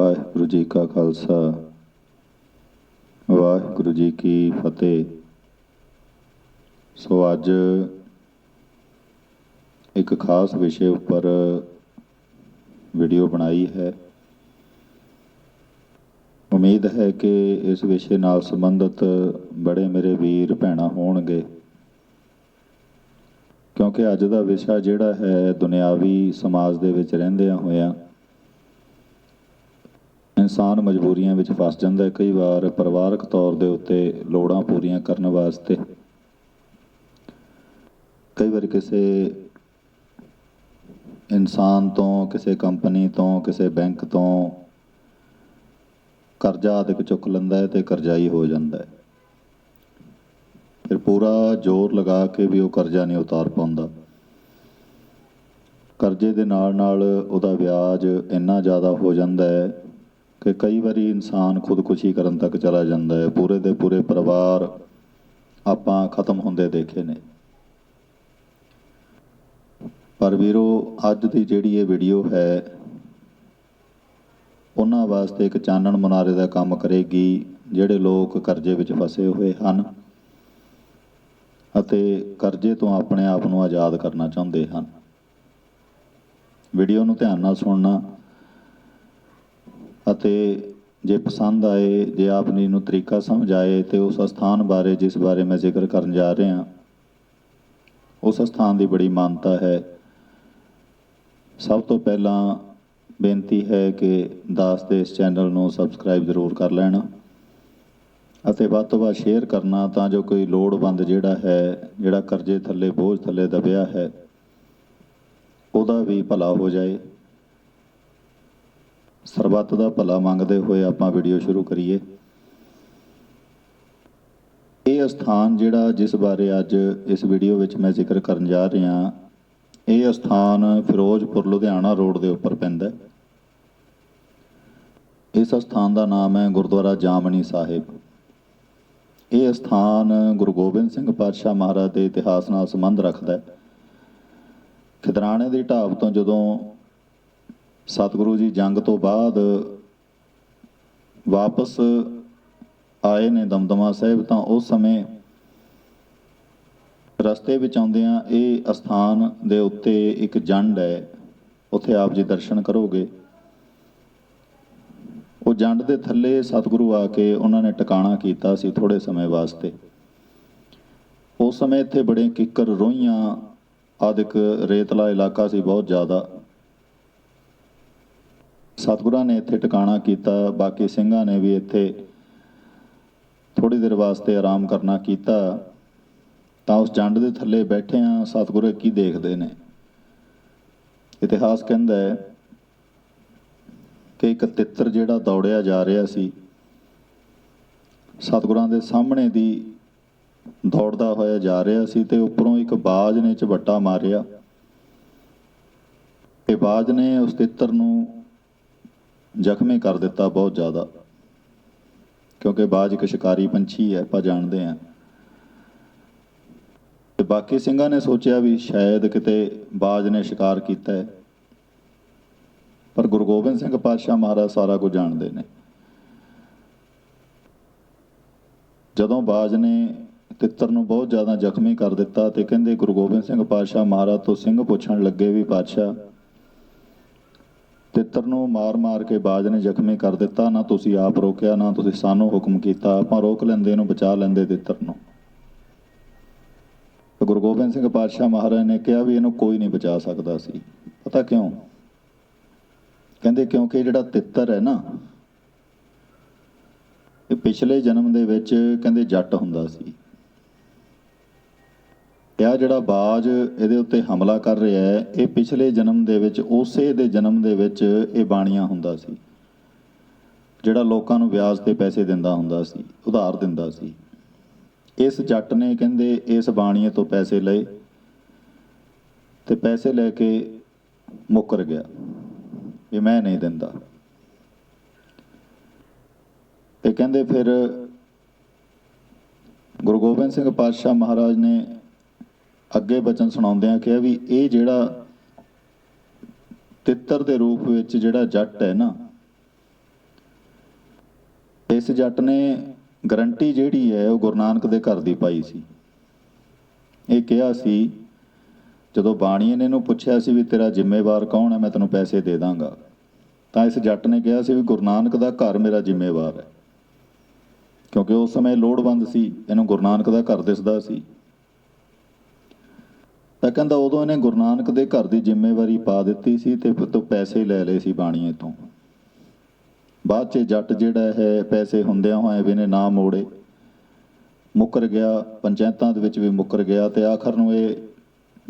ਵਾਹਿਗੁਰੂ ਜੀ ਕਾ ਖਾਲਸਾ। ਵਾਹਿਗੁਰੂ ਜੀ ਕੀ ਫਤਿਹ। ਸੋ ਅੱਜ ਇੱਕ ਖਾਸ ਵਿਸ਼ੇ ਉੱਪਰ ਵੀਡੀਓ ਬਣਾਈ ਹੈ। ਉਮੀਦ ਹੈ ਕਿ ਇਸ ਵਿਸ਼ੇ ਨਾਲ ਸੰਬੰਧਿਤ ਬੜੇ ਮੇਰੇ ਵੀਰ ਭੈਣਾਂ ਹੋਣਗੇ। ਕਿਉਂਕਿ ਅੱਜ ਦਾ ਵਿਸ਼ਾ ਜਿਹੜਾ ਹੈ, ਦੁਨਿਆਵੀ ਸਮਾਜ ਦੇ ਵਿੱਚ ਰਹਿੰਦਿਆਂ ਹੋਇਆਂ ਇਨਸਾਨ ਮਜਬੂਰੀਆਂ ਵਿੱਚ ਫਸ ਜਾਂਦਾ ਹੈ। ਕਈ ਵਾਰ ਪਰਿਵਾਰਕ ਤੌਰ ਦੇ ਉੱਤੇ ਲੋੜਾਂ ਪੂਰੀਆਂ ਕਰਨ ਵਾਸਤੇ। ਕਈ ਵਾਰ ਕਿਸੇ ਇਨਸਾਨ ਤੋਂ, ਕਿਸੇ ਕੰਪਨੀ ਤੋਂ, ਕਿਸੇ ਬੈਂਕ ਤੋਂ ਕਰਜ਼ਾ ਆਦਿਕ ਚੁੱਕ ਲੈਂਦਾ ਹੈ ਤੇ ਕਰਜ਼ਾਈ ਹੋ ਜਾਂਦਾ ਹੈ। ਫਿਰ ਪੂਰਾ ਜ਼ੋਰ ਲਗਾ ਕੇ ਵੀ ਉਹ ਕਰਜ਼ਾ ਨਹੀਂ ਉਤਾਰ ਪਾਉਂਦਾ। ਕਰਜ਼ੇ ਦੇ ਨਾਲ ਨਾਲ ਉਹਦਾ ਵਿਆਜ ਇੰਨਾ ਜ਼ਿਆਦਾ ਹੋ ਜਾਂਦਾ ਹੈ ਕਿ ਕਈ ਵਾਰੀ ਇਨਸਾਨ ਖੁਦਕੁਸ਼ੀ ਕਰਨ ਤੱਕ ਚਲਾ ਜਾਂਦਾ ਹੈ। ਪੂਰੇ ਦੇ ਪੂਰੇ ਪਰਿਵਾਰ ਆਪਾਂ ਖਤਮ ਹੁੰਦੇ ਦੇਖੇ ਨੇ। ਪਰ ਵੀਰੋ, ਅੱਜ ਦੀ ਜਿਹੜੀ ਇਹ ਵੀਡੀਓ ਹੈ, ਉਹਨਾਂ ਵਾਸਤੇ ਇੱਕ ਚਾਨਣ ਮੁਨਾਰੇ ਦਾ ਕੰਮ ਕਰੇਗੀ, ਜਿਹੜੇ ਲੋਕ ਕਰਜ਼ੇ ਵਿੱਚ ਫਸੇ ਹੋਏ ਹਨ ਅਤੇ ਕਰਜ਼ੇ ਤੋਂ ਆਪਣੇ ਆਪ ਨੂੰ ਆਜ਼ਾਦ ਕਰਨਾ ਚਾਹੁੰਦੇ ਹਨ। ਵੀਡੀਓ ਨੂੰ ਧਿਆਨ ਨਾਲ ਸੁਣਨਾ। ਅਤੇ ਜੇ ਪਸੰਦ ਆਏ, ਜੇ ਆਪਨੀ ਨੂੰ ਤਰੀਕਾ ਸਮਝ ਆਏ ਤੇ ਉਸ ਸਥਾਨ ਬਾਰੇ, ਜਿਸ ਬਾਰੇ ਮੈਂ ਜ਼ਿਕਰ ਕਰਨ ਜਾ ਰਿਹਾ, ਉਸ ਸਥਾਨ ਦੀ ਬੜੀ ਮਾਨਤਾ ਹੈ। ਸਭ ਤੋਂ ਪਹਿਲਾਂ ਬੇਨਤੀ ਹੈ ਕਿ ਦਾਸ ਦੇ ਇਸ ਚੈਨਲ ਨੂੰ ਸਬਸਕ੍ਰਾਈਬ ਜ਼ਰੂਰ ਕਰ ਲੈਣਾ ਅਤੇ ਵੱਧ ਤੋਂ ਵੱਧ ਸ਼ੇਅਰ ਕਰਨਾ ਤਾਂ ਜੋ ਕੋਈ ਲੋੜਵੰਦ ਜਿਹੜਾ ਹੈ, ਜਿਹੜਾ ਕਰਜ਼ੇ ਥੱਲੇ, ਬੋਝ ਥੱਲੇ ਦਬਿਆ ਹੈ, ਉਹਦਾ ਵੀ ਭਲਾ ਹੋ ਜਾਏ। ਸਰਬੱਤ ਦਾ ਭਲਾ ਮੰਗਦੇ ਹੋਏ ਆਪਾਂ ਵੀਡੀਓ ਸ਼ੁਰੂ ਕਰੀਏ। ਇਹ ਸਥਾਨ ਜਿਹੜਾ ਜਿਸ ਬਾਰੇ ਅੱਜ ਇਸ ਵੀਡੀਓ ਵਿੱਚ ਮੈਂ ਜ਼ਿਕਰ ਕਰਨ ਜਾ ਰਿਹਾ, ਇਹ ਸਥਾਨ ਫਿਰੋਜ਼ਪੁਰ, ਲੁਧਿਆਣਾ ਰੋਡ ਦੇ ਉੱਪਰ ਪੈਂਦਾ ਹੈ। ਇਸ ਸਥਾਨ ਦਾ ਨਾਮ ਹੈ ਗੁਰਦੁਆਰਾ ਜਾਮਣੀ ਸਾਹਿਬ। ਇਹ ਸਥਾਨ ਗੁਰੂ ਗੋਬਿੰਦ ਸਿੰਘ ਪਾਤਸ਼ਾਹ ਮਹਾਰਾਜ ਦੇ ਇਤਿਹਾਸ ਨਾਲ ਸੰਬੰਧ ਰੱਖਦਾ ਹੈ। ਖਿਦਰਾਣੇ ਦੀ ਢਾਬ ਤੋਂ ਜਦੋਂ ਸਤਿਗੁਰੂ ਜੀ, ਜੰਗ ਤੋਂ ਬਾਅਦ ਵਾਪਸ ਆਏ ਨੇ ਦਮਦਮਾ ਸਾਹਿਬ, ਤਾਂ ਉਸ ਸਮੇਂ ਰਸਤੇ ਵਿੱਚ ਆਉਂਦਿਆਂ ਇਹ ਅਸਥਾਨ ਦੇ ਉੱਤੇ ਇੱਕ ਜੰਡ ਹੈ। ਉੱਥੇ ਆਪ ਜੀ ਦਰਸ਼ਨ ਕਰੋਗੇ। ਉਹ ਜੰਡ ਦੇ ਥੱਲੇ ਸਤਿਗੁਰੂ ਆ ਕੇ ਉਹਨਾਂ ਨੇ ਟਿਕਾਣਾ ਕੀਤਾ ਸੀ ਥੋੜੇ ਸਮੇਂ ਵਾਸਤੇ। ਉਸ ਸਮੇਂ ਇੱਥੇ ਬੜੇ ਕਿੱਕਰ, ਰੋਈਆਂ ਆਦਿਕ ਰੇਤਲਾ ਇਲਾਕਾ ਸੀ ਬਹੁਤ ਜ਼ਿਆਦਾ। ਸਤਿਗੁਰਾਂ ਨੇ ਇੱਥੇ ਟਿਕਾਣਾ ਕੀਤਾ, ਬਾਕੀ ਸਿੰਘਾਂ ਨੇ ਵੀ ਇੱਥੇ ਥੋੜੀ ਦੇਰ ਵਾਸਤੇ ਆਰਾਮ ਕਰਨਾ ਕੀਤਾ। ਤਾਂ ਉਸ ਜੰਡ ਦੇ ਥੱਲੇ ਬੈਠੇ ਆ ਸਤਿਗੁਰੂ ਕੀ ਦੇਖਦੇ ਨੇ? ਇਤਿਹਾਸ ਕਹਿੰਦਾ ਹੈ ਕਿ ਇੱਕ ਤਿੱਤਰ ਜਿਹੜਾ ਦੌੜਿਆ ਜਾ ਰਿਹਾ ਸੀ, ਸਤਿਗੁਰਾਂ ਦੇ ਸਾਹਮਣੇ ਦੀ ਦੌੜਦਾ ਹੋਇਆ ਜਾ ਰਿਹਾ ਸੀ ਤੇ ਉੱਪਰੋਂ ਇੱਕ ਬਾਜ ਨੇ ਝਵੱਟਾ ਮਾਰਿਆ। ਤੇ ਬਾਜ ਨੇ ਉਸ ਤਿੱਤਰ ਨੂੰ ਜ਼ਖਮੀ ਕਰ ਦਿੱਤਾ ਬਹੁਤ ਜ਼ਿਆਦਾ। ਕਿਉਂਕਿ ਬਾਜ ਇੱਕ ਸ਼ਿਕਾਰੀ ਪੰਛੀ ਹੈ, ਆਪਾਂ ਜਾਣਦੇ ਹਾਂ। ਤੇ ਬਾਕੀ ਸਿੰਘਾਂ ਨੇ ਸੋਚਿਆ ਵੀ ਸ਼ਾਇਦ ਕਿਤੇ ਬਾਜ ਨੇ ਸ਼ਿਕਾਰ ਕੀਤਾ ਹੈ। ਪਰ ਗੁਰੂ ਗੋਬਿੰਦ ਸਿੰਘ ਪਾਤਸ਼ਾਹ ਮਹਾਰਾਜ ਸਾਰਾ ਕੁਝ ਜਾਣਦੇ ਨੇ। ਜਦੋਂ ਬਾਜ ਨੇ ਤਿੱਤਰ ਨੂੰ ਬਹੁਤ ਜ਼ਿਆਦਾ ਜ਼ਖਮੀ ਕਰ ਦਿੱਤਾ ਤੇ ਕਹਿੰਦੇ ਗੁਰੂ ਗੋਬਿੰਦ ਸਿੰਘ ਪਾਤਸ਼ਾਹ ਮਹਾਰਾਜ ਤੋਂ ਸਿੰਘ ਪੁੱਛਣ ਲੱਗੇ ਵੀ ਪਾਤਸ਼ਾਹ ਤਿੱਤਰ ਨੂੰ ਮਾਰ-ਮਾਰ ਕੇ ਬਾਜ ਨੇ ਜ਼ਖਮੀ ਕਰ ਦਿੱਤਾ। ਨਾ ਤੁਸੀਂ ਆਪ ਰੋਕਿਆ, ਨਾ ਤੁਸੀਂ ਸਾਨੂੰ ਹੁਕਮ ਕੀਤਾ। ਆਪਾਂ ਰੋਕ ਲੈਂਦੇ ਇਹਨੂੰ, ਬਚਾ ਲੈਂਦੇ ਤਿੱਤਰ ਨੂੰ। ਗੁਰੂ ਗੋਬਿੰਦ ਸਿੰਘ ਪਾਤਸ਼ਾਹ ਮਹਾਰਾਜ ਨੇ ਕਿਹਾ ਵੀ ਇਹਨੂੰ ਕੋਈ ਨਹੀਂ ਬਚਾ ਸਕਦਾ ਸੀ। ਪਤਾ ਕਿਉਂ? ਕਹਿੰਦੇ ਕਿਉਂਕਿ ਜਿਹੜਾ ਤਿੱਤਰ ਹੈ ਨਾ, ਇਹ ਪਿਛਲੇ ਜਨਮ ਦੇ ਵਿੱਚ ਕਹਿੰਦੇ ਜੱਟ ਹੁੰਦਾ ਸੀ। ਇਹ ਜਿਹੜਾ ਬਾਜ ਇਹਦੇ ਉੱਤੇ ਹਮਲਾ ਕਰ ਰਿਹਾ ਹੈ, ਇਹ ਪਿਛਲੇ ਜਨਮ ਦੇ ਵਿੱਚ, ਉਸੇ ਦੇ ਜਨਮ ਦੇ ਵਿੱਚ ਇਹ ਬਾਣੀਆਂ ਹੁੰਦਾ ਸੀ। ਜਿਹੜਾ ਲੋਕਾਂ ਨੂੰ ਵਿਆਜ ਤੇ ਪੈਸੇ ਦਿੰਦਾ ਹੁੰਦਾ ਸੀ, ਉਧਾਰ ਦਿੰਦਾ ਸੀ। ਇਸ ਜੱਟ ਨੇ ਕਹਿੰਦੇ ਇਸ ਬਾਣੀਏ ਤੋਂ ਪੈਸੇ ਲਏ ਤੇ ਪੈਸੇ ਲੈ ਕੇ ਮੁੱਕਰ ਗਿਆ। ਵੀ ਮੈਂ ਨਹੀਂ ਦਿੰਦਾ। ਤੇ ਕਹਿੰਦੇ ਫਿਰ ਗੁਰੂ ਗੋਬਿੰਦ ਸਿੰਘ ਪਾਤਸ਼ਾਹ ਮਹਾਰਾਜ ਨੇ ਅੱਗੇ ਬਚਨ ਸੁਣਾਉਂਦਿਆਂ ਕਿਹਾ ਵੀ ਇਹ ਜਿਹੜਾ ਤਿੱਤਰ ਦੇ ਰੂਪ ਵਿੱਚ ਜਿਹੜਾ ਜੱਟ ਹੈ ਨਾ, ਇਸ ਜੱਟ ਨੇ ਗਰੰਟੀ ਜਿਹੜੀ ਹੈ ਉਹ ਗੁਰੂ ਨਾਨਕ ਦੇ ਘਰ ਦੀ ਪਾਈ ਸੀ। ਇਹ ਕਿਹਾ ਸੀ, ਜਦੋਂ ਬਾਣੀ ਨੇ ਇਹਨੂੰ ਪੁੱਛਿਆ ਸੀ ਵੀ ਤੇਰਾ ਜ਼ਿੰਮੇਵਾਰ ਕੌਣ ਹੈ, ਮੈਂ ਤੈਨੂੰ ਪੈਸੇ ਦੇ ਦਾਂਗਾ। ਤਾਂ ਇਸ ਜੱਟ ਨੇ ਕਿਹਾ ਸੀ ਵੀ ਗੁਰੂ ਨਾਨਕ ਦਾ ਘਰ ਮੇਰਾ ਜ਼ਿੰਮੇਵਾਰ ਹੈ। ਕਿਉਂਕਿ ਉਸ ਸਮੇਂ ਲੋੜਵੰਦ ਸੀ, ਇਹਨੂੰ ਗੁਰੂ ਨਾਨਕ ਦਾ ਘਰ ਦਿਸਦਾ ਸੀ। ਤਾਂ ਕਹਿੰਦਾ ਉਦੋਂ ਇਹਨੇ ਗੁਰੂ ਨਾਨਕ ਦੇ ਘਰ ਦੀ ਜ਼ਿੰਮੇਵਾਰੀ ਪਾ ਦਿੱਤੀ ਸੀ ਤੇ ਫਿਰ ਤੋਂ ਪੈਸੇ ਲੈ ਲਏ ਸੀ ਬਾਣੀਏ ਤੋਂ। ਬਾਅਦ 'ਚ ਜੱਟ ਜਿਹੜਾ ਹੈ, ਪੈਸੇ ਹੁੰਦਿਆਂ ਹੋਏ ਵੀ ਨੇ ਨਾ ਮੋੜੇ। ਮੁੱਕਰ ਗਿਆ, ਪੰਚਾਇਤਾਂ ਦੇ ਵਿੱਚ ਵੀ ਮੁੱਕਰ ਗਿਆ ਤੇ ਆਖਰ ਨੂੰ ਇਹ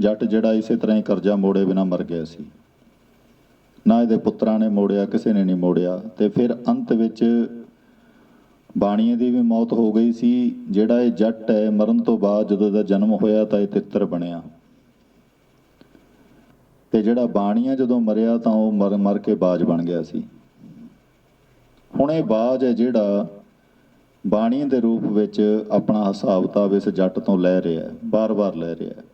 ਜੱਟ ਜਿਹੜਾ ਇਸੇ ਤਰ੍ਹਾਂ ਹੀ ਕਰਜ਼ਾ ਮੋੜੇ ਬਿਨਾ ਮਰ ਗਿਆ ਸੀ। ਨਾ ਇਹਦੇ ਪੁੱਤਰਾਂ ਨੇ ਮੋੜਿਆ, ਕਿਸੇ ਨੇ ਨਹੀਂ ਮੋੜਿਆ ਤੇ ਫਿਰ ਅੰਤ ਵਿੱਚ ਬਾਣੀਏ ਦੀ ਵੀ ਮੌਤ ਹੋ ਗਈ ਸੀ। ਜਿਹੜਾ ਇਹ ਜੱਟ ਹੈ, ਮਰਨ ਤੋਂ ਬਾਅਦ ਜਦੋਂ ਇਹਦਾ ਜਨਮ ਹੋਇਆ ਤਾਂ ਇਹ ਤਿੱਤਰ ਬਣਿਆ। ਤੇ ਜਿਹੜਾ ਬਾਣੀਆ ਜਦੋਂ ਮਰਿਆ ਤਾਂ ਉਹ ਮਰ ਮਰ ਕੇ ਬਾਜ ਬਣ ਗਿਆ ਸੀ। ਹੁਣ ਇਹ ਬਾਜ ਹੈ ਜਿਹੜਾ ਬਾਣੀ ਦੇ ਰੂਪ ਵਿੱਚ ਆਪਣਾ ਹਿਸਾਬ ਕਿਤਾਬ ਇਸ ਜੱਟ ਤੋਂ ਲੈ ਰਿਹਾ ਹੈ ਬਾਰ-ਬਾਰ ਲੈ ਰਿਹਾ ਹੈ।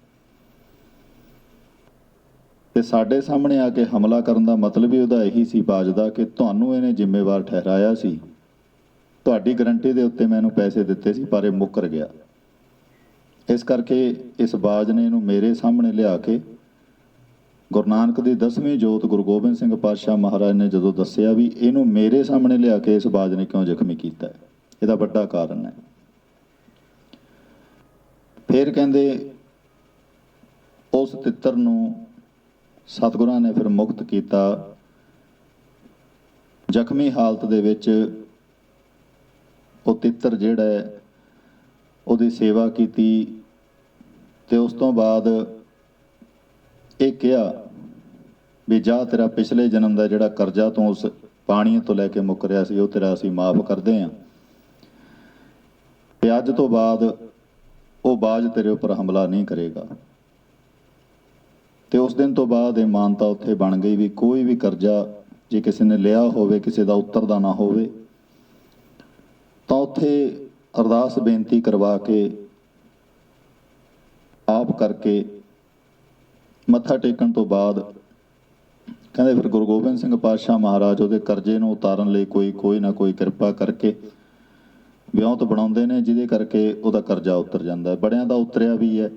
ਤੇ ਸਾਡੇ ਸਾਹਮਣੇ ਆ ਕੇ ਹਮਲਾ ਕਰਨ ਦਾ ਮਤਲਬ ਹੀ ਉਹਦਾ ਇਹੀ ਸੀ ਬਾਜ ਦਾ ਕਿ ਤੁਹਾਨੂੰ ਇਹਨੇ ਜ਼ਿੰਮੇਵਾਰ ਠਹਿਰਾਇਆ ਸੀ। ਤੁਹਾਡੀ ਗਰੰਟੀ ਦੇ ਉੱਤੇ ਮੈਨੂੰ ਪੈਸੇ ਦਿੱਤੇ ਸੀ, ਪਰ ਇਹ ਮੁੱਕਰ ਗਿਆ। ਇਸ ਕਰਕੇ ਇਸ ਬਾਜ ਨੇ ਇਹਨੂੰ ਮੇਰੇ ਸਾਹਮਣੇ ਲਿਆ ਕੇ ਗੁਰੂ ਨਾਨਕ ਦੀ 10ਵੀਂ ਜੋਤ ਗੁਰੂ ਗੋਬਿੰਦ ਸਿੰਘ ਪਾਤਸ਼ਾਹ ਮਹਾਰਾਜ ਨੇ ਜਦੋਂ ਦੱਸਿਆ ਵੀ ਇਹਨੂੰ ਮੇਰੇ ਸਾਹਮਣੇ ਲਿਆ ਕੇ ਇਸ ਬਾਜ ਨੇ ਕਿਉਂ ਜ਼ਖਮੀ ਕੀਤਾ ਹੈ? ਇਹਦਾ ਵੱਡਾ ਕਾਰਨ ਹੈ। ਫਿਰ ਕਹਿੰਦੇ, ਉਸ ਤਿੱਤਰ ਨੂੰ ਸਤਿਗੁਰਾਂ ਨੇ ਫਿਰ ਮੁਕਤ ਕੀਤਾ। ਜ਼ਖਮੀ ਹਾਲਤ ਦੇ ਵਿੱਚ ਉਹ ਤਿੱਤਰ ਜਿਹੜਾ ਉਹਦੀ ਸੇਵਾ ਕੀਤੀ ਤੇ ਉਸ ਤੋਂ ਬਾਅਦ ਇਹ ਕਿਹਾ ਵੀ ਜਾ ਤੇਰਾ ਪਿਛਲੇ ਜਨਮ ਦਾ ਜਿਹੜਾ ਕਰਜ਼ਾ ਤੋਂ ਉਸ ਪਾਣੀ ਤੋਂ ਲੈ ਕੇ ਮੁੱਕ ਰਿਹਾ ਸੀ, ਉਹ ਤੇਰਾ ਅਸੀਂ ਮਾਫ ਕਰਦੇ ਹਾਂ। ਤੇ ਅੱਜ ਤੋਂ ਬਾਅਦ ਉਹ ਬਾਜ ਤੇਰੇ ਉੱਪਰ ਹਮਲਾ ਨਹੀਂ ਕਰੇਗਾ। ਤੇ ਉਸ ਦਿਨ ਤੋਂ ਬਾਅਦ ਇਹ ਮਾਨਤਾ ਉੱਥੇ ਬਣ ਗਈ ਵੀ ਕੋਈ ਵੀ ਕਰਜ਼ਾ ਜੇ ਕਿਸੇ ਨੇ ਲਿਆ ਹੋਵੇ, ਕਿਸੇ ਦਾ ਉੱਤਰਦਾ ਨਾ ਹੋਵੇ, ਤਾਂ ਉੱਥੇ ਅਰਦਾਸ ਬੇਨਤੀ ਕਰਵਾ ਕੇ ਆਪ ਕਰਕੇ ਮੱਥਾ ਟੇਕਣ ਤੋਂ ਬਾਅਦ ਕਹਿੰਦੇ ਫਿਰ ਗੁਰੂ ਗੋਬਿੰਦ ਸਿੰਘ ਪਾਤਸ਼ਾਹ ਮਹਾਰਾਜ ਉਹਦੇ ਕਰਜ਼ੇ ਨੂੰ ਉਤਾਰਨ ਲਈ ਕੋਈ ਕੋਈ ਨਾ ਕੋਈ ਕਿਰਪਾ ਕਰਕੇ ਵਿਉਂਤ ਬਣਾਉਂਦੇ ਨੇ, ਜਿਹਦੇ ਕਰਕੇ ਉਹਦਾ ਕਰਜ਼ਾ ਉਤਰ ਜਾਂਦਾ ਹੈ। ਬੜਿਆਂ ਦਾ ਉਤਰਿਆ ਵੀ ਹੈ।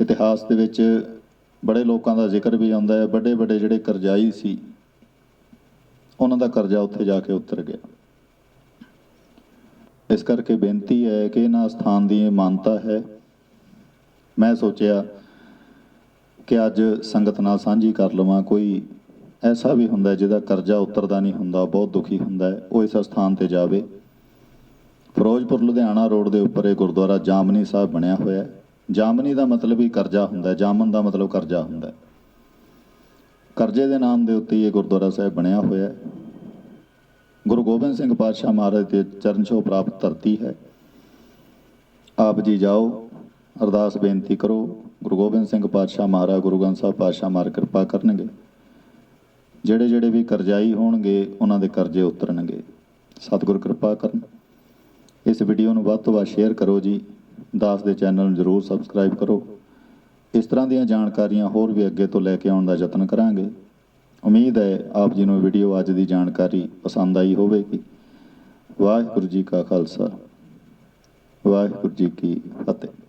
ਇਤਿਹਾਸ ਦੇ ਵਿੱਚ ਬੜੇ ਲੋਕਾਂ ਦਾ ਜ਼ਿਕਰ ਵੀ ਆਉਂਦਾ ਹੈ। ਵੱਡੇ ਵੱਡੇ ਜਿਹੜੇ ਕਰਜ਼ਾਈ ਸੀ, ਉਹਨਾਂ ਦਾ ਕਰਜ਼ਾ ਉੱਥੇ ਜਾ ਕੇ ਉਤਰ ਗਿਆ। ਇਸ ਕਰਕੇ ਬੇਨਤੀ ਹੈ ਕਿ ਇਹਨਾਂ ਸਥਾਨ ਦੀ ਇਹ ਮਾਨਤਾ ਹੈ। ਮੈਂ ਸੋਚਿਆ ਕਿ ਅੱਜ ਸੰਗਤ ਨਾਲ ਸਾਂਝੀ ਕਰ ਲਵਾਂ, ਕੋਈ ਐਸਾ ਵੀ ਹੁੰਦਾ ਜਿਹਦਾ ਕਰਜ਼ਾ ਉਤਰਦਾ ਨਹੀਂ ਹੁੰਦਾ ਬਹੁਤ ਦੁਖੀ ਹੁੰਦਾ ਉਹ ਇਸ ਸਥਾਨ ਤੇ ਜਾਵੇ। ਫਿਰੋਜ਼ਪੁਰ, ਲੁਧਿਆਣਾ ਰੋਡ ਦੇ ਉੱਪਰ ਇਹ ਗੁਰਦੁਆਰਾ ਜਾਮਨੀ ਸਾਹਿਬ ਬਣਿਆ ਹੋਇਆ ਹੈ। ਜਾਮਨੀ ਦਾ ਮਤਲਬ ਹੀ ਕਰਜ਼ਾ ਹੁੰਦਾ ਹੈ, ਜਾਮਨ ਦਾ ਮਤਲਬ ਕਰਜ਼ਾ ਹੁੰਦਾ ਹੈ। ਕਰਜ਼ੇ ਦੇ ਨਾਮ ਦੇ ਉੱਤੇ ਹੀ ਇਹ ਗੁਰਦੁਆਰਾ ਸਾਹਿਬ ਬਣਿਆ ਹੋਇਆ ਹੈ। ਗੁਰੂ ਗੋਬਿੰਦ ਸਿੰਘ ਪਾਤਸ਼ਾਹ ਮਹਾਰਾਜ ਦੇ ਚਰਨ ਛੋਹ ਪ੍ਰਾਪਤ ਧਰਤੀ ਹੈ। ਆਪ ਜੀ ਜਾਓ, ਅਰਦਾਸ ਬੇਨਤੀ ਕਰੋ। ਗੁਰੂ ਗੋਬਿੰਦ ਸਿੰਘ ਪਾਤਸ਼ਾਹ ਮਹਾਰਾਜ, ਗੁਰੂ ਗ੍ਰੰਥ ਸਾਹਿਬ ਪਾਤਸ਼ਾਹ ਮਾਰ ਕਿਰਪਾ ਕਰਨਗੇ। ਜਿਹੜੇ ਜਿਹੜੇ ਵੀ ਕਰਜ਼ਾਈ ਹੋਣਗੇ, ਉਹਨਾਂ ਦੇ ਕਰਜ਼ੇ ਉਤਰਨਗੇ। ਸਤਿਗੁਰ ਕਿਰਪਾ ਕਰਨ। ਇਸ ਵੀਡੀਓ ਨੂੰ ਵੱਧ ਤੋਂ ਵੱਧ ਸ਼ੇਅਰ ਕਰੋ ਜੀ। ਦਾਸ ਦੇ ਚੈਨਲ ਨੂੰ ਜਰੂਰ ਸਬਸਕ੍ਰਾਈਬ ਕਰੋ। ਇਸ ਤਰ੍ਹਾਂ ਦੀਆਂ ਜਾਣਕਾਰੀਆਂ ਹੋਰ ਵੀ ਅੱਗੇ ਤੋਂ ਲੈ ਕੇ ਆਉਣ ਦਾ ਯਤਨ ਕਰਾਂਗੇ। ਉਮੀਦ ਹੈ ਆਪ ਜੀ ਨੂੰ ਵੀਡੀਓ ਅੱਜ ਦੀ ਜਾਣਕਾਰੀ ਪਸੰਦ ਆਈ ਹੋਵੇਗੀ। ਵਾਹਿਗੁਰੂ ਜੀ ਕਾ ਖਾਲਸਾ। ਵਾਹਿਗੁਰੂ ਜੀ ਕੀ ਫਤਿਹ।